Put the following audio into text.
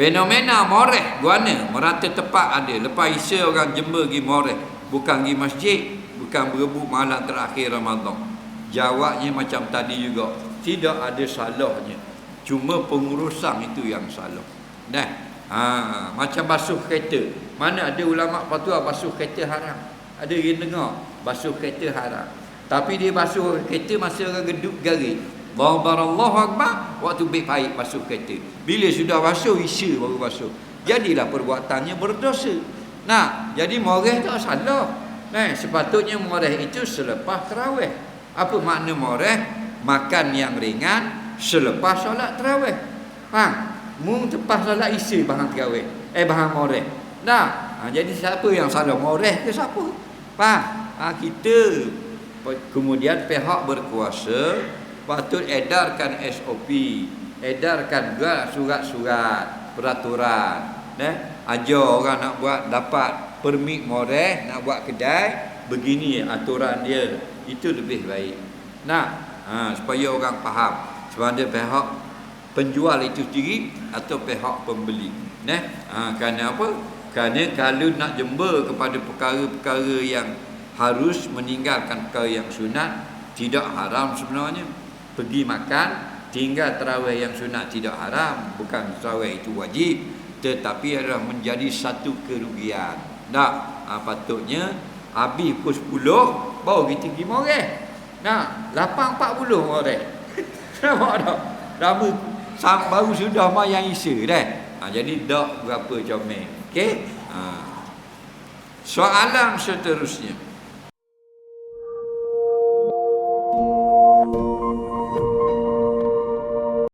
Fenomena moreh guana merata tepat ada. Lepas Isya orang jember pergi moreh. Bukan pergi masjid. Bukan berebut malam terakhir Ramadan. Jawabnya macam tadi juga. Tidak ada salahnya. Cuma pengurusan itu yang salah. Nah, ha, macam basuh kereta. Mana ada ulama fatwa basuh kereta haram. Ada yang dengar basuh kereta haram. Tapi dia basuh kereta masa orang geduk garis. Allahu Akbar Waktu baik baik basuh kereta Bila sudah basuh Isya baru basuh Jadilah perbuatannya berdosa Nah Jadi moreh tak salah Nah, sepatutnya moreh itu selepas terawih. Apa makna moreh? Makan yang ringan selepas solat terawih. Faham? Mung tepas solat isi bahan terawih. Eh bahan moreh. Nah, ha, jadi siapa yang salah moreh ke siapa? Faham? Ha, kita kemudian pihak berkuasa patut edarkan SOP, edarkan juga surat-surat peraturan. Eh, ajar orang nak buat dapat permit moreh nak buat kedai begini aturan dia. Itu lebih baik. Nah ha, supaya orang faham. Sebab ada pihak penjual itu sendiri atau pihak pembeli nah ha, kerana apa? Kerana kalau nak jember kepada perkara-perkara yang harus meninggalkan perkara yang sunat tidak haram sebenarnya pergi makan tinggal terawih yang sunat tidak haram bukan terawih itu wajib tetapi adalah menjadi satu kerugian. Tak ha, patutnya habis pukul 10 baru kita pergi moreh. Nah 8.40 moreh. Nampak tak? Lama sam, baru sudah mayang isa dah. Ha, jadi tak berapa comel okey? Ha. soalan seterusnya